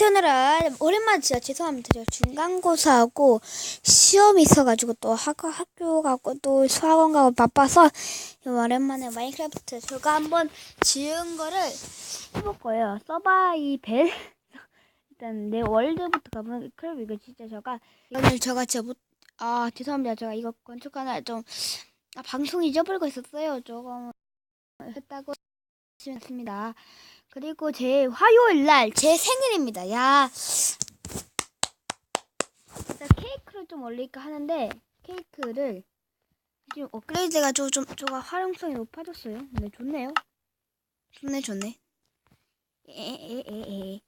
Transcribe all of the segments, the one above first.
오늘은 오랜만에 진짜 죄송합니다. 중간고사하고 시험이 있어가지고 또 학교, 학교 가고 또 수학원 가고 바빠서 오랜만에 마인크래프트 제가 한번 지은 거를 해볼 거예요. 서바이벨 일단 내 월드부터 가보면 그럼 이거 진짜 제가 오늘 제가 진짜 못, 아 죄송합니다. 제가 이거 건축 하나 좀 아, 방송 잊어버리고 있었어요. 조금 했다고 하셨습니다. 그리고 제 화요일 날 제 생일입니다. 야. 케이크를 좀 올릴까 하는데 케이크를 지금 업그레이드가 좀, 좀, 좀 활용성이 높아졌어요. 네, 좋네요. 좋네, 좋네. 에에에에.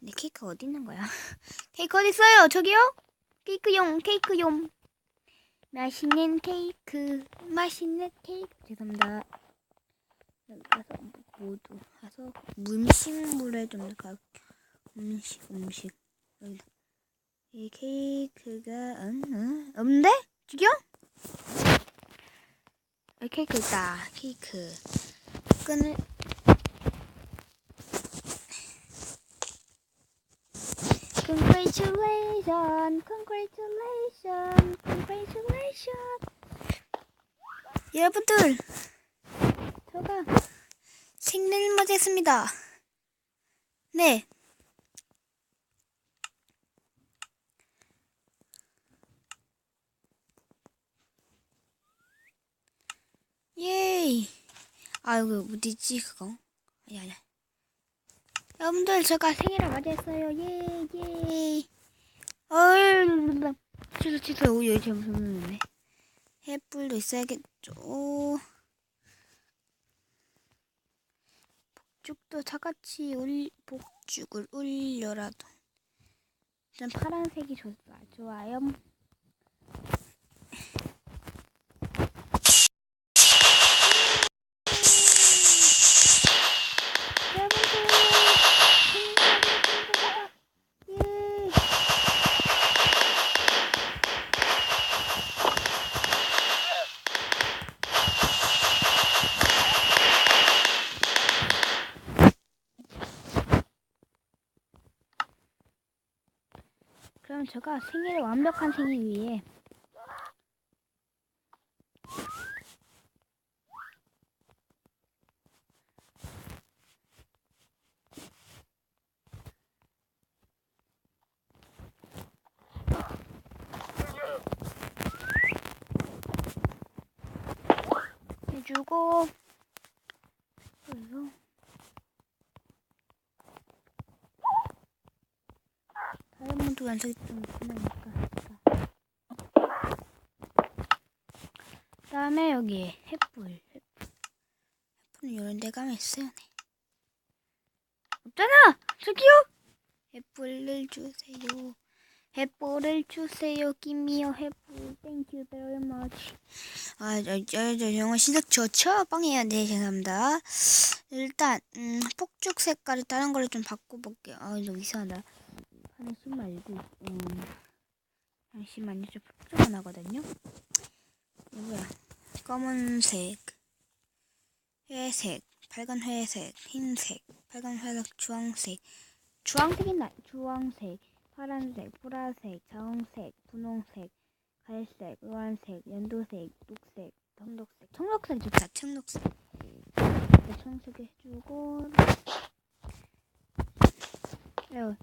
내 케이크 어디 있는 거야? 케이크 어디 있어요? 저기요? 케이크용, 케이크용. 맛있는 케이크, 맛있는 케이크. 죄송합니다. 모두 가서 음식물에 좀 가. 음식, 음식. 여기다. 이 케이크가 음, 음, 없는데? 저기요? 여기 케이크 있다. 케이크. 끈을 Congratulations, congratulations. 여러분들, 생일 맞이했습니다. 네. 예이. 아, 이거 어디지, 그거? 아니, 아니. 여러분들, 제가 생일을 맞이했어요. 예, 예. 어이, 취소, 취소. 오, 여기 잘못 썼네. 햇불도 있어야겠죠. 복죽도 차같이 울, 복죽을 울려라도. 일단 파란색이 좋아, 좋아요. 여러분들, 예. 그럼 제가 생일을 완벽한 생일 위해 해주고. 그리고 다이아몬드 완성이 좀 있으니까 그 다음에 여기 햇불 햇불. 햇불은 이런 데 가면 있어요 네. 없잖아! 저기요! 햇불을 주세요. 햇불을 주세요. 김미요. 햇불. 땡큐 very much. 아 저 저 저 영어 실력 좋죠 빵이에요 네 죄송합니다. 일단 음 폭죽 색깔을 다른 걸로 좀 바꿔볼게요. 아 너무 이상하다. 하나씩 말고. 음 잠시만요 저 폭죽 하나거든요. 이거야 검은색 회색 빨간 회색 흰색 빨간 회색 주황색 주황색이 나 주황색 파란색 보라색 자홍색 분홍색 갈색 노란색 연두색 녹색 청록색. 청록색 좋다 청록색. 네, 청색 해주고. 요이거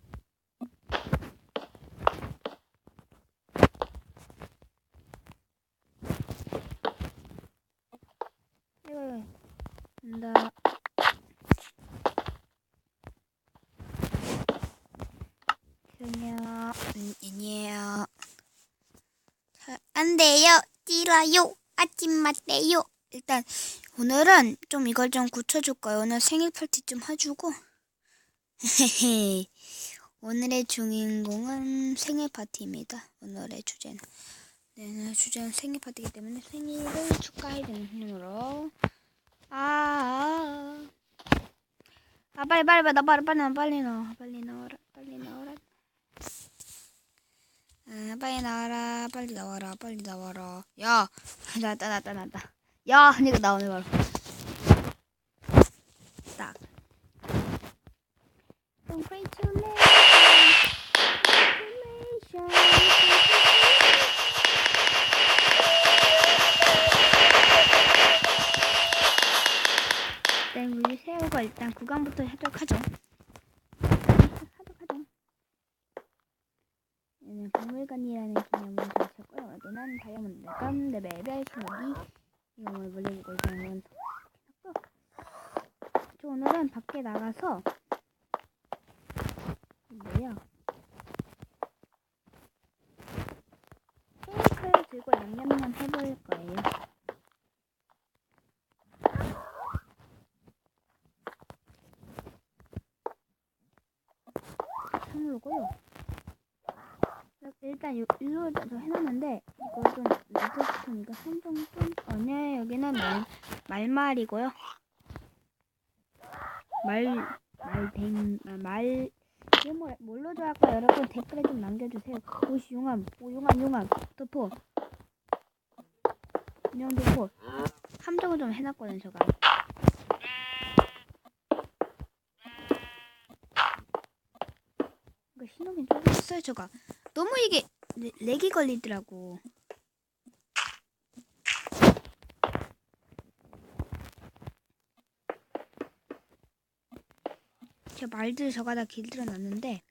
간다. 그냥 음, 아니에요. 자, 안 돼요. 찌라요. 아침 맞대요. 일단 오늘은 좀 이걸 좀 고쳐줄 거예요. 오늘 생일 파티 좀 해주고. 오늘의 주인공은 생일 파티입니다. 오늘의 주제는. 네, 오늘 주제는 생일 파티이기 때문에 생일을 축하해야 되는 힘으로. 아, 아, 아. 빨리 빨리 빨리 나 빨리 빨리 나 빨리 나 빨리 나와라 빨리 나와라. 아 빨리 나와라 빨리 나와라 빨리 나와라. 야 나왔다 나왔다 나왔다. 야 이거 나오네 바로. 딱. Congratulations. Congratulations. 지금부터 하도록 하죠. 하도록 하죠. 얘는 박물관이라는 기념을 주셨고요. 노란 다이아몬드 감 레벨 별수목이 이용을 물리고 있는 저 오늘은 밖에 나가서 뭐야 케이크를 들고 양념만 해볼 거예요. 일단 요- 일로 일단 저 해놨는데 이거 좀 레드스톤이가 한정 좀 아니야 여기는 말 말말이고요. 말 말댕 아, 말 이거 뭐 뭘로 좋아할까 여러분 댓글에 좀 남겨주세요. 보시 용암 오 용암 용암 도포 인형 도포 함정을 좀 해놨거든 제가. 이거 신호기 좀 했어요 제가. 너무 이게 레- 렉이 걸리더라고. 제 말들 저가 다 길들여 놨는데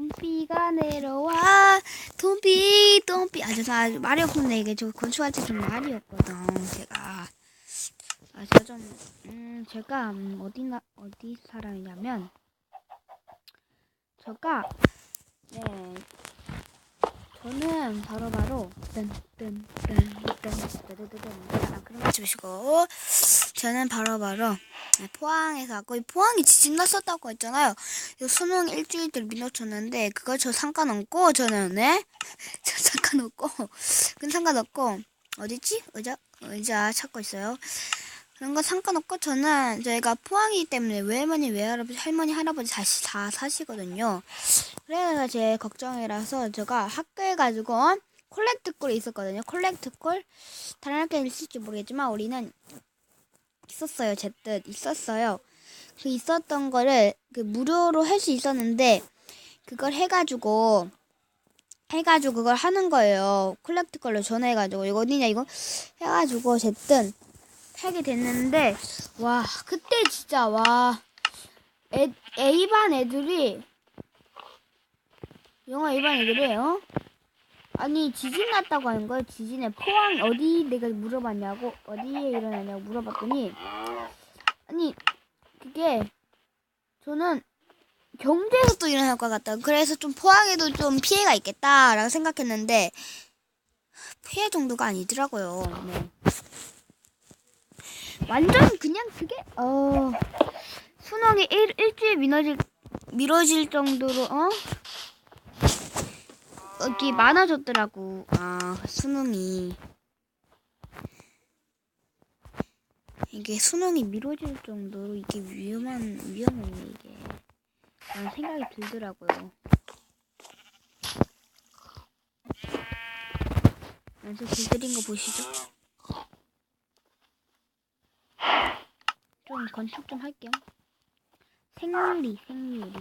봄비가 내려와 돈비 돈비 아저 나 말이 없는데 이게 저 건축할 때 좀 말이 없거든 제가 아저좀음 제가 음, 어디 나 어디 사람이냐면 제가 네 저는 바로 바로 뜬뜬뜬뜬뜬뜬뜬 아 그런 거 주시고 저는 바로 바로 네, 포항에서 이 포항이 지진 났었다고 했잖아요. 이 수능 일주일 들 미뤄쳤는데 그거 저 상관없고 저는 네? 저 상관없고 그건 상관없고 어디지? 의자 의자 찾고 있어요. 그런 거 상관없고 저는 저희가 포항이기 때문에 외할머니 외할아버지 할머니 할아버지 다시 다 사시거든요. 그래서 제 걱정이라서 제가 학교에 가지고 어? 콜렉트 콜이 있었거든요. 콜렉트 콜 다른 학교에 있을지 모르겠지만 우리는 있었어요. 제 뜻 있었어요. 그 있었던 거를 그 무료로 할 수 있었는데 그걸 해가지고 해가지고 그걸 하는 거예요. 콜렉트 걸로 전화해가지고 이거 어디냐 이거 해가지고 어쨌든 하게 됐는데 와 그때 진짜 와 애, A반 애들이 영어 A반 애들이 어? 아니 지진 났다고 하는 거예요. 지진에 포항 어디 내가 물어봤냐고 어디에 일어나냐고 물어봤더니 아니 그게 저는 경주에서 또 일어날 것 같다. 그래서 좀 포항에도 좀 피해가 있겠다라고 생각했는데 피해 정도가 아니더라고요. 네. 완전 그냥 그게 어 수능이 일, 일주일 미뤄질 미뤄질 정도로 어 여기 많아졌더라고. 아, 수능이. 이게 수능이 미뤄질 정도로 이게 위험한, 위험하네, 이게. 라는 생각이 들더라고요. 완전 길들인 거 보시죠? 좀 건축 좀 할게요. 생유리, 생유리.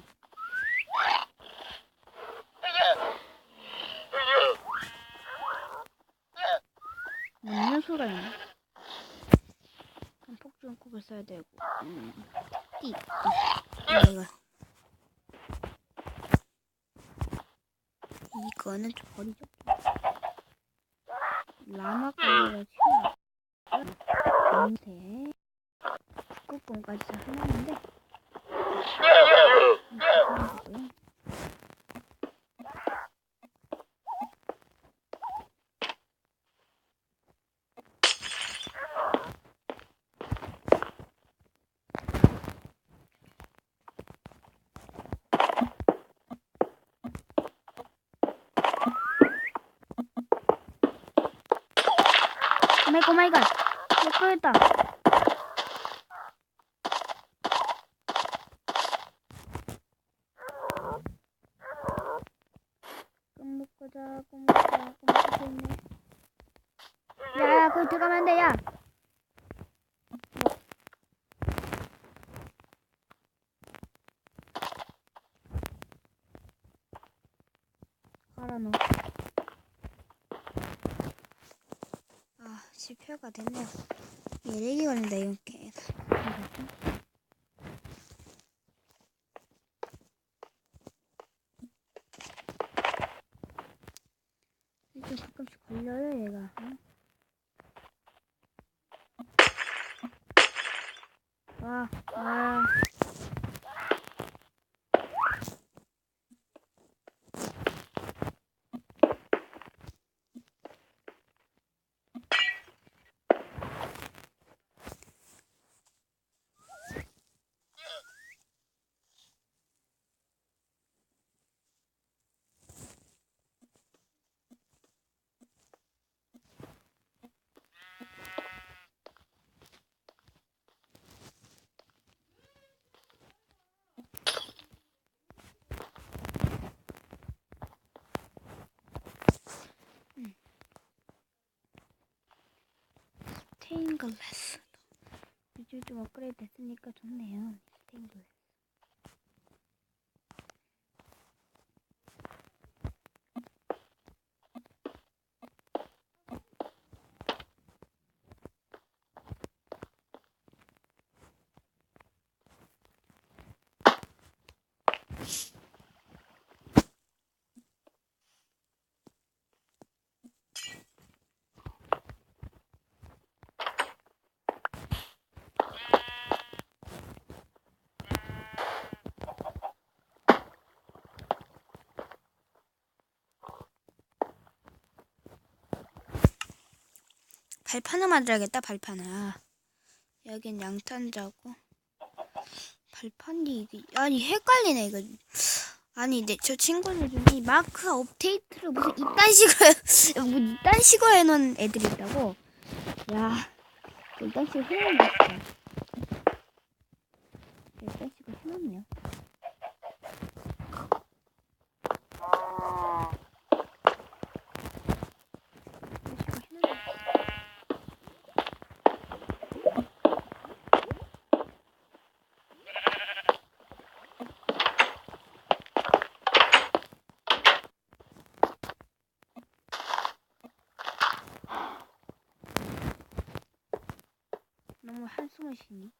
먹는 소리가 있네. 그럼 써야 되고. 음. 띠. 아, 이거. 이거는 좀 버리죠. 라마 컬러가 튀어. 인쇄. 꾹꾹까지 다 해놨는데. 마이갓 오마이갓 못 가겠다 껌 먹고 자, 껌 먹고 자, 껌 먹고 있네. 야, 야, 거기 들어가면 안 돼, 야. 가라 너. 아, 실패가 됐네요. 얘기 걸린다 이렇게 가끔씩 걸려요 얘가. 응? 와, 와. 글라스. 요즘 좀 업그레이드 됐으니까 좋네요. 스테인 글라스. 발판을 만들어야겠다 발판을. 아, 여긴 양탄자고. 발판이 이게 아니 헷갈리네 이거. 아니 내 저 친구들 중에 마크 업데이트를 무슨 이딴 식으로 뭐 이딴 식으로 해놓은 애들이 있다고? 야 이딴 식으로 해놓네 진짜 이딴 식으로 해놓네요 이딴 식으로 해놓네 한숨을 쉬니?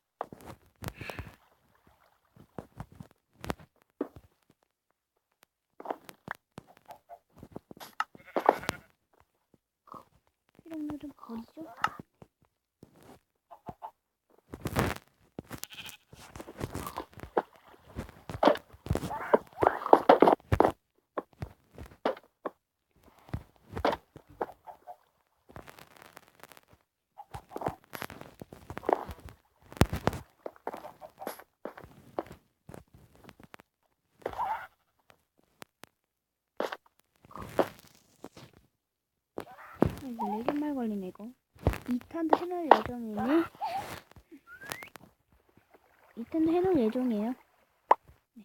필요물은 버리죠? 이거 레깅말 걸리네 이거. 2탄도 해놓을 예정이네 2탄도 해놓을 예정이에요. 네.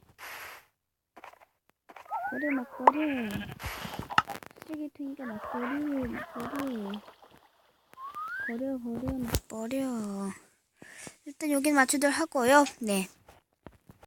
버려 막 버려 쓰레기통이가 막 버려 막 버려 버려 버려. 일단 여긴 맞추도록 하고요. 네